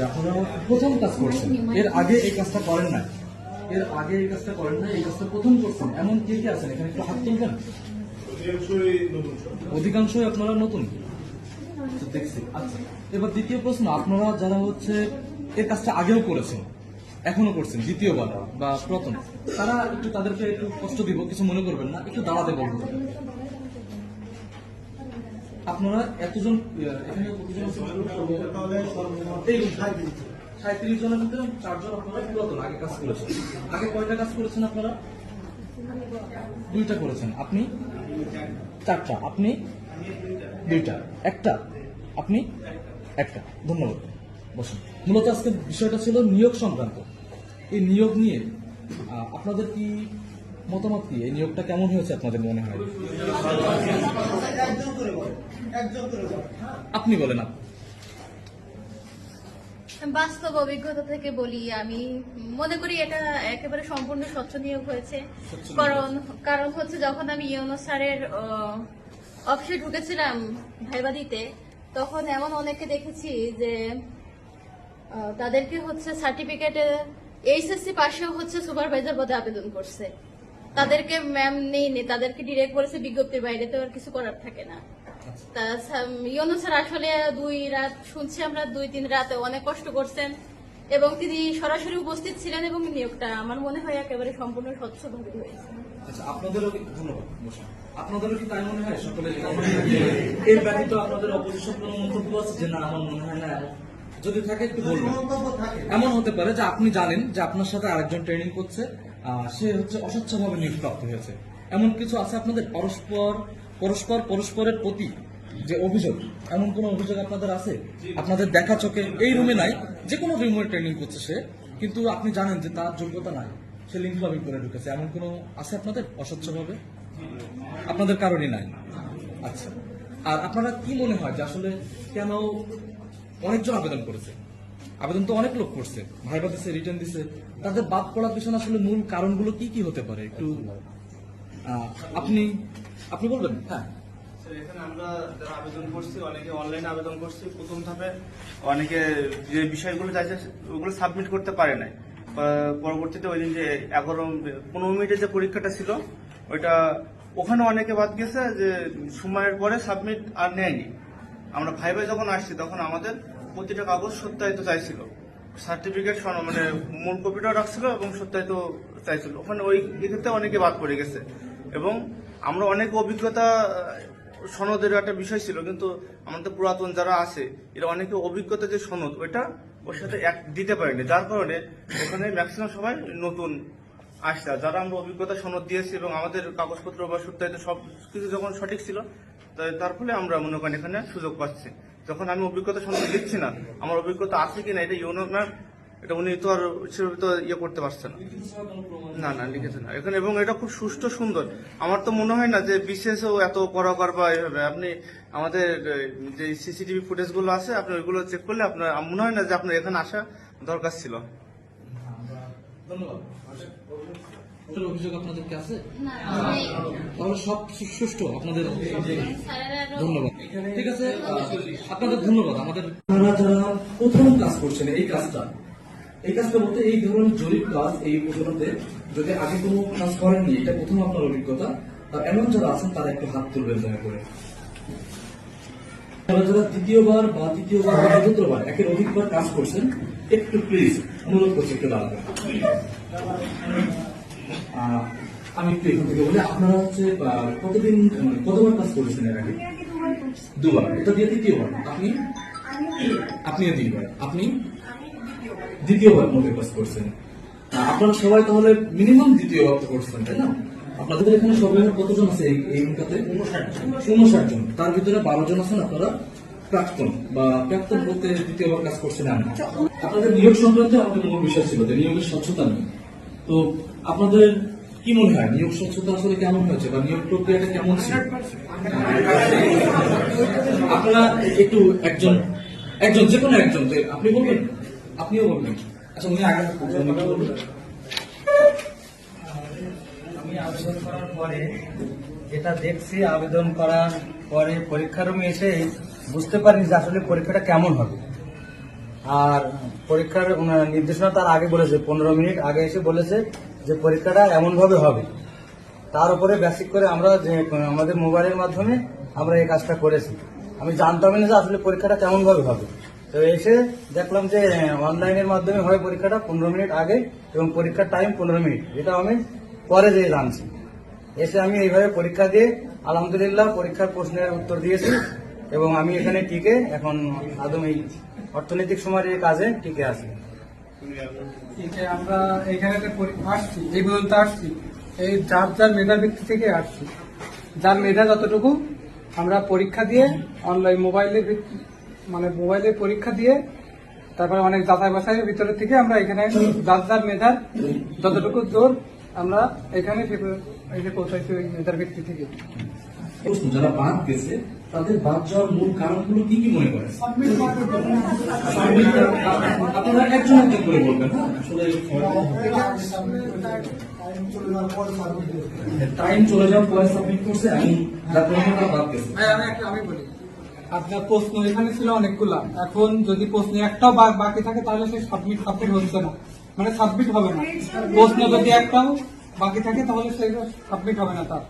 যে আপনারা প্রথম কাজ করছেন। এর আগে এই কাজটা করেন না এর আগে এই কাজটা করেন না এই কাজটা প্রথম করছেন। এমন কে কে আছেন? এখানে একটু হাত তুলবেন। অধিকাংশই আপনারা নতুন। দেখছি। আচ্ছা এবার দ্বিতীয় প্রশ্ন আপনারা যারা হচ্ছে এই কাজটা আগেও করেছেন এখনও করছেন দ্বিতীয়বার বা প্রথম তারা একটু তাদেরকে একটু কষ্ট দিব কিছু মনে করবেন না একটু দাঁড়াতে বলব আপনারা এতজন এখানে কতজন সাঁত্রিশ জনের মধ্যে চারজন আপনারা পুরাতন, আগে কাজ করেছেন। আগে কয়টা কাজ করেছেন আপনারা? দুইটা করেছেন। আপনি? চারটা। আপনি? দুইটা। একটা? আপনি? একটা। ধন্যবাদ। বসুন। মূলত আজকে বিষয়টা ছিল নিয়োগ সংক্রান্ত। এই নিয়োগ নিয়ে আপনাদের কি মতামত কি? এই নিয়োগটা কেমন হয়েছে আপনাদের মনে হয়? আপনি বলেন আপনি বাস্তব অভিজ্ঞতা থেকে বলি আমি। মনে করি এটা একেবারে সম্পূর্ণ স্বচ্ছ নিয়োগ হয়েছে। কারণ কারণ হচ্ছে যখন আমি ইউনো স্যারের অফিসে ঢুকেছিলাম ভাইবা দিতে তখন এমন অনেকে দেখেছি যে তাদেরকে হচ্ছে সার্টিফিকেটে এইচএসসি পাশেও হচ্ছে সুপারভাইজার পদে আবেদন করছে। তাদেরকে ম্যাম নেই তাদেরকে ডিরেক্ট বলেছে বিজ্ঞপ্তির বাইরে তো আর কিছু করার থাকে না। তা ইউনু স্যার আসলে দুই রাত শুনছি আমরা দুই তিন রাতে অনেক কষ্ট করছেন। এবং তিনি সরাসরি উপস্থিত ছিলেন এবং নিয়োগটা আমার মনে হয় একেবারে সম্পূর্ণ স্বচ্ছভাবে হয়েছে। আচ্ছা আপনাদেরও ধন্যবাদ আপনাদেরও কি তাই মনে হয়? সকলে এর ব্যতীত আপনাদের অপোজিশন কোনো মন্তব্য আছে? যে না আমার মনে হয় না। যদি থাকে একটু বলবেন। এমন হতে পারে যে আপনি জানেন যে আপনার সাথে আরেকজন ট্রেনিং করছে। সে হচ্ছে অস্বচ্ছভাবে নিয়োগপ্রাপ্ত হয়েছে। এমন কিছু আছে আপনাদের? পরস্পর পরস্পর পরস্পরের প্রতি যে অভিযোগ এমন কোন অভিযোগ আপনাদের আছে? আপনাদের দেখা চোখে এই রুমে নাই যে কোনো রুমে ট্রেনিং করছে সে কিন্তু আপনি জানেন যে তার যোগ্যতা নাই সে লিঙ্ক লবিং করে ঢুকেছে। এমন কোনো আছে আপনাদের অস্বচ্ছভাবে আপনাদের কারণই নাই। আচ্ছা। আর আপনারা কি মনে হয় যে আসলে কেন অনেকজন আবেদন করেছে? আবেদন তো অনেক লোক করছে। ভাইবা দিছে, রিটার্ন দিছে। তাদের বাদ পড়ার পিছনে আসলে মূল কারণগুলো কি কি হতে পারে? একটু আপনি আপনি বলবেন। হ্যাঁ। এখানে আমরা যারা আবেদন করছি, অনেকে অনলাইনে আবেদন করছি। প্রথম ধাপে অনেকে যে বিষয়গুলো চাইছে ওগুলো সাবমিট করতে পারে নাই। পরবর্তীতে ওই দিন যে এগারো, পনেরো মিনিটের যে পরীক্ষাটা ছিল, ওইটা ওখানে অনেকে বাদ গেছে যে সময়ের পরে সাবমিট আর নেয়নি। আমরা ভাই ভাই যখন আসছি, তখন আমাদের প্রতিটা কাগজ সত্যায়িত চাইছিল। সার্টিফিকেট মানে মূল কপিটাও রাখছিল এবং সত্যায়িত চাইছিল। ওখানে ওই এক্ষেত্রে অনেকে বাদ পড়ে গেছে। এবং আমরা অনেক অভিজ্ঞতা সনদের একটা বিষয় ছিল, কিন্তু আমাদের পুরাতন যারা আছে, এরা অনেকে অভিজ্ঞতা যে সনদ, ওইটা ওর সাথে এক দিতে পারেনি। যার কারণে ওখানে ম্যাক্সিমাম সবাই নতুন আসছে। যারা আমরা অভিজ্ঞতা সনদ দিয়েছি এবং আমাদের কাগজপত্র বা সত্যায়িত সব কিছু যখন সঠিক ছিল তার ফলে আমরা মনে করেন এখানে সুযোগ পাচ্ছি। যখন আমি অভিজ্ঞতা সনদ দিচ্ছি না, আমার অভিজ্ঞতা আছে কিনা, এটা ইউনো এটা উনি তো আর সেভাবে তো ইয়ে করতে পারছে না। না না, লিখেছে না। এখানে এবং এটা খুব সুষ্ঠু, সুন্দর। আমার তো মনে হয় না যে বিশেষও এত করাকর বা এভাবে। আপনি আমাদের যে সিসিটিভি ফুটেজগুলো আছে, আপনি ওইগুলো চেক করলে আপনার মনে হয় না যে আপনার এখানে আসা দরকার ছিল। ধন্যবাদ। আপনার অভিযোগ আপনাদের কি আছে? না, নেই। তাহলে সব সুষ্ঠু আপনাদের ধন্যবাদ। ঠিক আছে? আপনাদের ধন্যবাদ। আমাদের আপনারা যারা প্রথম কাজ করছেন এই কাজটা এই কাজটা বলতে এই ধরনের জরিপ কাজ এই উপজেলাতে যদি আগে কোনো কাজ করেননি এটা প্রথম আপনার অভিজ্ঞতা। আর এমন যারা আছেন তারা একটু হাত তুলবেন দয়া করে। আপনারা যারা দ্বিতীয়বার বা তৃতীয়বার বা চতুর্থবার একের অধিকবার কাজ করছেন একটু প্লিজ অনুরোধ করছি একটু দাঁড়াবেন। আমি একটু এখান থেকে বলি আপনারা হচ্ছে কতদিন মানে কতবার কাজ করেছেন এর আগে? দুবার এটা দিয়ে দ্বিতীয়বার আপনি? আপনিও তিনবার আপনি? দ্বিতীয়বার। মধ্যে কাজ করছেন। আপনারা সবাই তাহলে মিনিমাম দ্বিতীয়বার তো করছেন তাই না? আপনাদের এখানে সবাই কতজন আছে এই রুমটাতে উনষাট জন। তার ভিতরে বারো জন আছেন আপনারা প্রাক্তন বা প্রাক্তন বলতে দ্বিতীয়বার কাজ করছেন আমি। আপনাদের নিয়োগ সংক্রান্ত আমাদের মূল বিষয় ছিল যে নিয়োগের স্বচ্ছতা নিয়ে। তো আপনাদের কি মনে হয়? নিয়োগ স্বচ্ছতা আসলে কেমন হয়েছে বা নিয়োগ প্রক্রিয়াটা কেমন ছিল? আপনারা একটু একজন একজন, যে কোনো একজন আপনি বলবেন, আপনিও বলবেন। আচ্ছা উনি আগে? আমি আবেদন করার পরে যেটা দেখছি, আবেদন করার পরে পরীক্ষার রুমে এসে বুঝতে পারি যে আসলে পরীক্ষাটা কেমন হবে। আর পরীক্ষার নির্দেশনা তার আগে বলেছে, পনেরো মিনিট আগে এসে বলেছে যে পরীক্ষাটা এমন ভাবে হবে। তার উপরে বেসিক করে আমরা যে, আমাদের মোবাইলের মাধ্যমে আমরা এই কাজটা করেছি। আমি জানতামই না যে আসলে পরীক্ষাটা কেমন ভাবে হবে। তো এসে দেখলাম যে অনলাইনের মাধ্যমে হয় পরীক্ষাটা পনেরো মিনিট আগে এবং পরীক্ষার টাইম পনেরো মিনিট। এটা আমি পরে যেয়ে জানছি। এসে আমি এইভাবে পরীক্ষা দিয়ে, আলহামদুলিল্লাহ, পরীক্ষার প্রশ্নের উত্তর দিয়েছি। এবং আমি এখানে টিকে এখন আদম এই অর্থনৈতিক সমাজের কাজে টিকে আছি। আমরা এখানে আসছি, এই পর্যন্ত আসছি। এই যার যার মেধার ভিত্তি থেকে আসছি। যার মেধা যতটুকু, আমরা পরীক্ষা দিয়ে অনলাইন মোবাইলের মানে মোবাইলে পরীক্ষা দিয়ে তারপরে অনেক যাচাই বাছাইয়ের ভিতরে থেকে আমরা এখানে যার যার মেধার যতটুকু জোর আমরা এখানে এসে পৌঁছাইছি ওই মেধার ভিত্তি থেকে। প্রশ্ন, যারা বাদ গেছে, তাদের বাদ যাওয়ার মূল কারণগুলো কি কি মনে করেন আপনারা একজন একজন করে বলবেন হ্যাঁ? টাইম চলে যাওয়ার পরে সাবমিট করছে, আমি তারা বাদ গেছে। আমি বলি। আপনার প্রশ্ন এখানে ছিল অনেকগুলা। এখন যদি প্রশ্ন একটাও বাকি থাকে, তাহলে সে সাবমিট সাবমিট হচ্ছে না। মানে সাবমিট হবে না। প্রশ্ন যদি একটাও বাকি থাকে, তাহলে সেটা সাবমিট হবে না তার।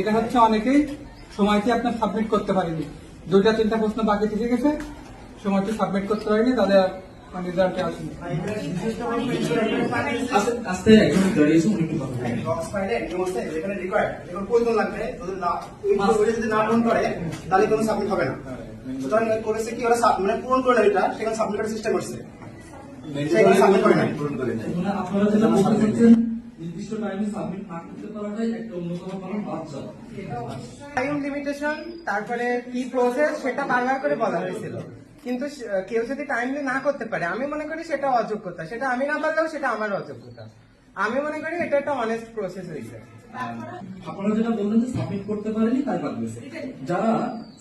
এটা হচ্ছে অনেকেই সময়টি আপনার সাবমিট করতে পারেনি দুইটা তিনটা প্রশ্ন বাকি থেকে গেছে সময়টি সাবমিট করতে পারেনি তাদের মানে রেজাল্টে আসেনি। আস্তে আস্তে দাঁড়িয়েছে উনি একটু কথা বলবেন। বক্স ফাইলে নিয়ম আছে যেখানে রিকোয়ার্ড যেখানে প্রয়োজন লাগবে যদি না ওই- যদি না পূরণ করে তাহলে কোনো সাবমিট হবে না। সুতরাং করেছে কি ওরা মানে পূরণ করে না এটা সেখানে সাবমিট করার চেষ্টা করছে। সেখানে সাবমিট করে না পূরণ করে আপনারা যেটা বলতে চাচ্ছেন নির্দিষ্ট টাইমে সাবমিট না করতে পারাটাই একটা অন্যতম কারণ টাইম লিমিটেশন তারপরে কি প্রসেস সেটা বারবার করে বলা হয়েছিল। কিন্তু কেউ যদি টাইমলি না করতে পারে আমি মনে করি সেটা অযোগ্যতা। সেটা আমি না পারলেও সেটা আমার অযোগ্যতা। আমি মনে করি এটা একটা অনেস্ট প্রসেস হয়েছে। আপনারা যেটা বললেন যে সাবমিট করতে পারেনি তাই বাদ গেছে। যারা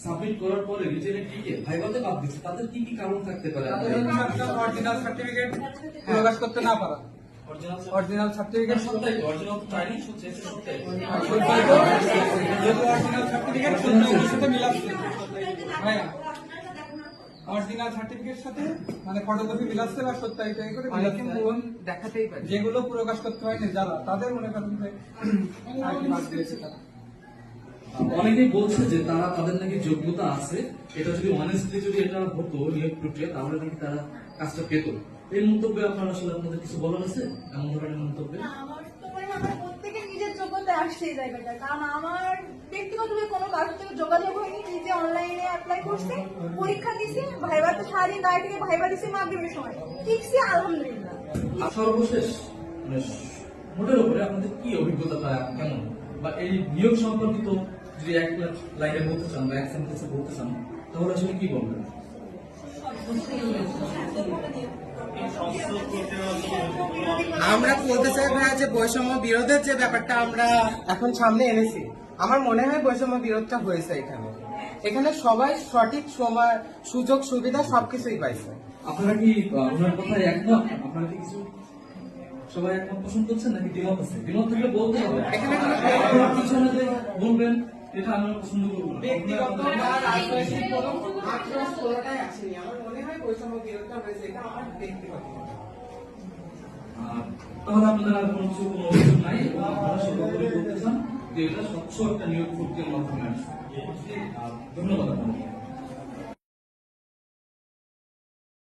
সাবমিট করার পরে রিটেনে টিকে ভাইভাতে বাদ দিচ্ছে তাদের কি কি কারণ থাকতে পারে? অরিজিনাল সার্টিফিকেট প্রকাশ করতে না পারা। অরিজিনাল সার্টিফিকেট অরিজিনাল সত্যাই অরিজিনাল সার্টিফিকেট সত্যায়িতের সাথে মিলাচ্ছে। হ্যাঁ। অরিজিনাল সার্টিফিকেট সাথে মানে ফটোকপি মিলাচ্ছে বা সত্যায়িত করে মিলাচ্ছে। দেখাতেই পারে। যেগুলো প্রকাশ করতে হয়নি যারা তাদের মনে করেন যে আর কি বাদ দিয়েছে তারা। অনেকেই বলছে যে তারা তাদের নাকি যোগ্যতা আছে। এটা যদি অনেস্টলি যদি এটা হতো নিয়োগ প্রক্রিয়া তাহলে নাকি তারা কাজটা পেত। এই মন্তব্যে আপনার আসলে আপনাদের কিছু বলার আছে এমন ধরনের মন্তব্যে মনে হয় আসছে এই জায়গাটা কারণ আমার ব্যক্তিগতভাবে কোনো কারোর থেকে যোগাযোগ হয়নি নিজে অনলাইনে অ্যাপ্লাই করছি পরীক্ষা দিছি ভাইবা তো সারাদিন গাড়ি থেকে ভাইবা দিছি মাধ্যমিক সময় ঠিকছি আলহামদুলিল্লাহ সর্বশেষ মানে মোটের উপরে আপনাদের কি অভিজ্ঞতাটা কেমন বা এই নিয়োগ সম্পর্কিত যদি এক লাইনে বলতে চান বা এক সেন্টেন্সে বলতে চান তাহলে আসলে কি বলবেন আমরা বলতে চাই ভাইয়া যে বৈষম্য বিরোধের যে ব্যাপারটা আমরা এখন সামনে এনেছি আমার মনে হয় বৈষম্য বিরোধটা হয়েছে এখানে। এখানে সবাই সঠিক সময় সুযোগ সুবিধা সবকিছুই পাইছে। আপনারা কি ওনার কথায় একমত? আপনারা কি কিছু সবাই একমত পোষণ করছেন নাকি দ্বিমত আছে? দ্বিমত থাকলে বলতে হবে। এখানে কোনো আপনারা পিছনে যে বলবেন এটা আমরা পছন্দ করব ব্যক্তিগত বা রাজনৈতিক কোনো আক্রোশ কোনোটাই আসেনি। আমার তাহলে আপনারা কোনো কিছু কোনো অভিযোগ নাই বলতে চান যে এটা স্বচ্ছ একটা নিয়োগ প্রক্রিয়ার মাধ্যমে আসবে ধন্যবাদ আপনাদের